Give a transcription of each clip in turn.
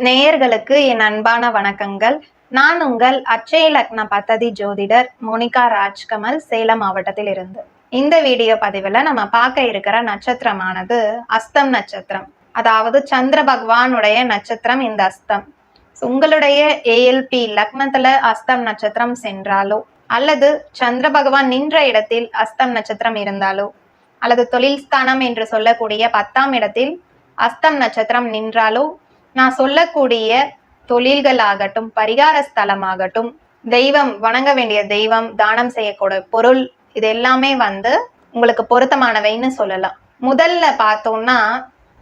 நேயர்களுக்கு என் அன்பான வணக்கங்கள். நான் உங்கள் அச்சய லக்ன பத்ததி ஜோதிடர் மோனிகா ராஜ்கமல் சேலம் மாவட்டத்தில் இருந்து இந்த வீடியோ பதிவில் நம்ம பார்க்க இருக்கிற நட்சத்திரமானது அஸ்தம் நட்சத்திரம். அதாவது சந்திர பகவானுடைய நட்சத்திரம் இந்த அஸ்தம். உங்களுடைய ஏஎல்பி லக்னத்துல அஸ்தம் நட்சத்திரம் சென்றாலோ அல்லது சந்திர பகவான் நின்ற இடத்தில் அஸ்தம் நட்சத்திரம் இருந்தாலோ அல்லது தொழில் ஸ்தானம் என்று சொல்லக்கூடிய பத்தாம் இடத்தில் அஸ்தம் நட்சத்திரம் நின்றாலோ நான் சொல்லக்கூடிய தொழில்கள் ஆகட்டும் பரிகார ஸ்தலமாகட்டும் தெய்வம் வணங்க வேண்டிய தெய்வம் தானம் செய்யக்கூடிய பொருள் இது எல்லாமே வந்து உங்களுக்கு பொருத்தமானவைன்னு சொல்லலாம். முதல்ல பார்த்தோம்னா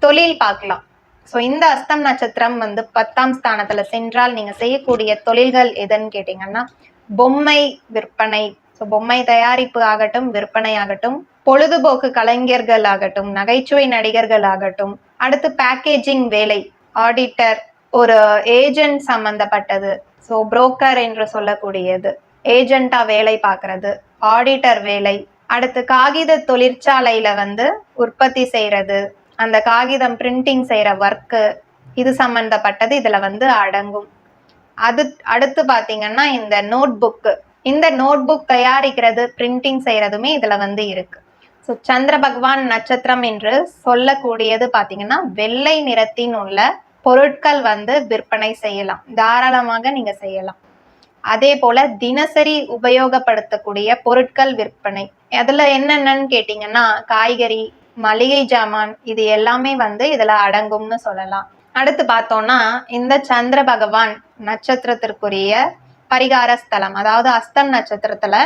தொழில் பார்க்கலாம். ஸோ இந்த அஸ்தம் நட்சத்திரம் வந்து பத்தாம் ஸ்தானத்துல சென்றால் நீங்க செய்யக்கூடிய தொழில்கள் எதுன்னு கேட்டீங்கன்னா பொம்மை விற்பனை. ஸோ பொம்மை தயாரிப்பு ஆகட்டும் விற்பனை ஆகட்டும் பொழுதுபோக்கு கலைஞர்கள் ஆகட்டும் நகைச்சுவை நடிகர்கள் ஆகட்டும் அடுத்து பேக்கேஜிங் வேலை. ஆடிட்டர் ஒரு ஏஜென்ட் சம்பந்தப்பட்டது. ஸோ புரோக்கர் என்று சொல்லக்கூடியது. ஏஜென்ட்டா வேலை பார்க்கறது. ஆடிட்டர் வேலை. அடுத்து காகித தொழிற்சாலையில வந்து உற்பத்தி செய்யறது. அந்த காகிதம் பிரிண்டிங் செய்யற ஒர்க்கு இது சம்பந்தப்பட்டது. இதுல வந்து அடங்கும். அது அடுத்து பாத்தீங்கன்னா இந்த நோட் புக்கு இந்த நோட் புக் தயாரிக்கிறது பிரிண்டிங் செய்யறதுமே இதுல வந்து இருக்கு. ஸோ சந்திர பகவான் நட்சத்திரம் என்று சொல்லக்கூடியது பாத்தீங்கன்னா வெள்ளை நிறத்தின் உள்ள பொருட்கள் வந்து விற்பனை செய்யலாம். தாராளமாக நீங்க செய்யலாம். அதே போல தினசரி உபயோகப்படுத்தக்கூடிய பொருட்கள் விற்பனை. அதுல என்னென்னன்னு கேட்டீங்கன்னா காய்கறி மளிகை ஜாமான் இது எல்லாமே வந்து இதுல அடங்கும்னு சொல்லலாம். அடுத்து பார்த்தோம்னா இந்த சந்திர பகவான் நட்சத்திரத்திற்குரிய பரிகார ஸ்தலம் அதாவது அஸ்தம் நட்சத்திரத்துல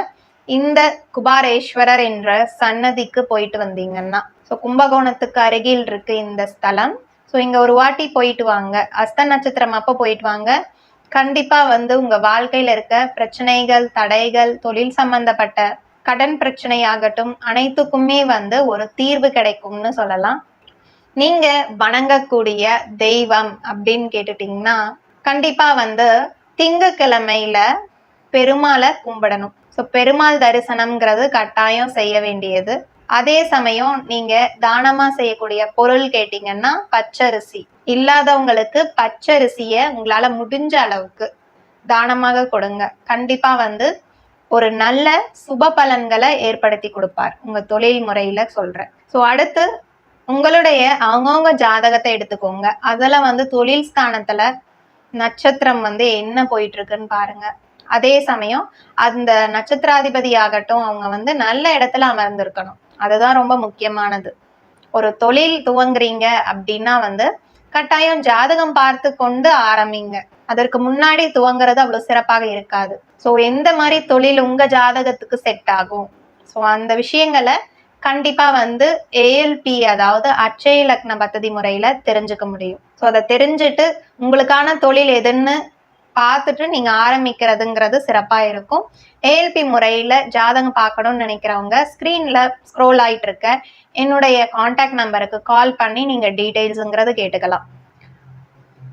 இந்த குபாரேஸ்வரர் என்ற சன்னதிக்கு போயிட்டு வந்தீங்கன்னா ஸோ கும்பகோணத்துக்கு அருகில் இருக்கு இந்த ஸ்தலம். ஸோ இங்கே ஒரு வாட்டி போயிட்டு வாங்க. அஸ்த நட்சத்திரம் அப்போ போயிட்டு வாங்க. கண்டிப்பாக வந்து உங்கள் வாழ்க்கையில் இருக்க பிரச்சனைகள் தடைகள் தொழில் சம்பந்தப்பட்ட கடன் பிரச்சனை ஆகட்டும் அனைத்துக்குமே வந்து ஒரு தீர்வு கிடைக்கும்னு சொல்லலாம். நீங்க வணங்கக்கூடிய தெய்வம் அப்படின்னு கேட்டுட்டீங்கன்னா கண்டிப்பா வந்து திங்கக்கிழமையில பெருமாளை கும்பிடணும். ஸோ பெருமாள் தரிசனம்ங்கிறது கட்டாயம் செய்ய வேண்டியது. அதே சமயம் நீங்க தானமா செய்யக்கூடிய பொருள் கேட்டீங்கன்னா பச்சரிசி. இல்லாதவங்களுக்கு பச்சரிசிய உங்களால முடிஞ்ச அளவுக்கு தானமாக கொடுங்க. கண்டிப்பா வந்து ஒரு நல்ல சுப பலன்களை ஏற்படுத்தி கொடுப்பார். உங்க தொழில் முறையில சொல்றேன். ஸோ அடுத்து உங்களுடைய அவங்கவுங்க ஜாதகத்தை எடுத்துக்கோங்க. அதில் வந்து தொழில் ஸ்தானத்துல நட்சத்திரம் வந்து என்ன போயிட்டு இருக்குன்னு பாருங்க. அதே சமயம் அந்த நட்சத்திராதிபதி ஆகட்டும் அவங்க வந்து நல்ல இடத்துல அமர்ந்திருக்கணும். அதுதான் ரொம்ப முக்கியமானது. ஒரு தொழில் துவங்குறீங்க அப்படின்னா வந்து கட்டாயம் ஜாதகம் பார்த்து கொண்டு ஆரம்பிங்க. அதற்கு முன்னாடி துவங்குறது அவ்வளவு சிறப்பாக இருக்காது. ஸோ எந்த மாதிரி தொழில் உங்க ஜாதகத்துக்கு செட் ஆகும்? ஸோ அந்த விஷயங்களை கண்டிப்பா வந்து ஏஎல்பி அதாவது அச்சய லக்ன பத்ததி முறையில தெரிஞ்சுக்க முடியும். ஸோ அதை தெரிஞ்சுட்டு உங்களுக்கான தொழில் எதுன்னு பார்த்துட்டு நீங்க ஆரம்பிக்கிறதுங்கிறது சிறப்பா இருக்கும். ஏஎல்பி முறையில ஜாதகம் பார்க்கணும்னு நினைக்கிறவங்க ஸ்கிரீன்ல ஸ்க்ரோல் ஆயிட்டு இருக்க. என்னுடைய காண்டாக்ட் நம்பருக்கு கால் பண்ணி நீங்க டீடைல்ஸுங்கிறது கேட்டுக்கலாம்.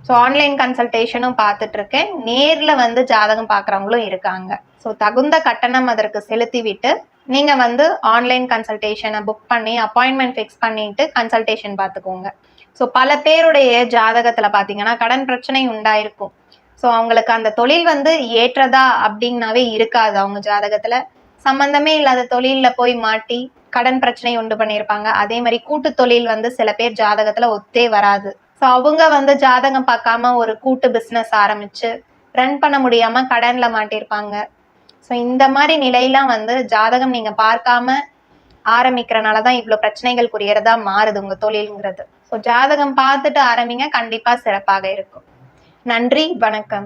ஸோ ஆன்லைன் கன்சல்டேஷனும் பார்த்துட்டு இருக்கேன். நேரில் வந்து ஜாதகம் பார்க்குறவங்களும் இருக்காங்க. ஸோ தகுந்த கட்டணம் அதற்கு செலுத்தி விட்டு நீங்கள் வந்து ஆன்லைன் கன்சல்டேஷனை புக் பண்ணி அப்பாயின்மெண்ட் ஃபிக்ஸ் பண்ணிட்டு கன்சல்டேஷன் பார்த்துக்கோங்க. ஸோ பல பேருடைய ஜாதகத்தில் பார்த்தீங்கன்னா கடன் பிரச்சனை உண்டாயிருக்கும். ஸோ அவங்களுக்கு அந்த தொழில் வந்து ஏற்றதா அப்படின்னாவே இருக்காது. அவங்க ஜாதகத்துல சம்பந்தமே இல்லாத தொழில்ல போய் மாட்டி கடன் பிரச்சனை உண்டு பண்ணியிருப்பாங்க. அதே மாதிரி கூட்டு தொழில் வந்து சில பேர் ஜாதகத்துல ஒத்தே வராது. ஸோ அவங்க வந்து ஜாதகம் பார்க்காம ஒரு கூட்டு பிஸ்னஸ் ஆரம்பிச்சு ரன் பண்ண முடியாம கடன்ல மாட்டியிருப்பாங்க. ஸோ இந்த மாதிரி நிலையெல்லாம் வந்து ஜாதகம் நீங்க பார்க்காம ஆரம்பிக்கிறனால தான் இவ்வளோ பிரச்சனைகளுக்குரியதா மாறுது உங்க தொழிலுங்கிறது. ஸோ ஜாதகம் பார்த்துட்டு ஆரம்பிங்க. கண்டிப்பா சிறப்பாக இருக்கும். நன்றி வணக்கம்.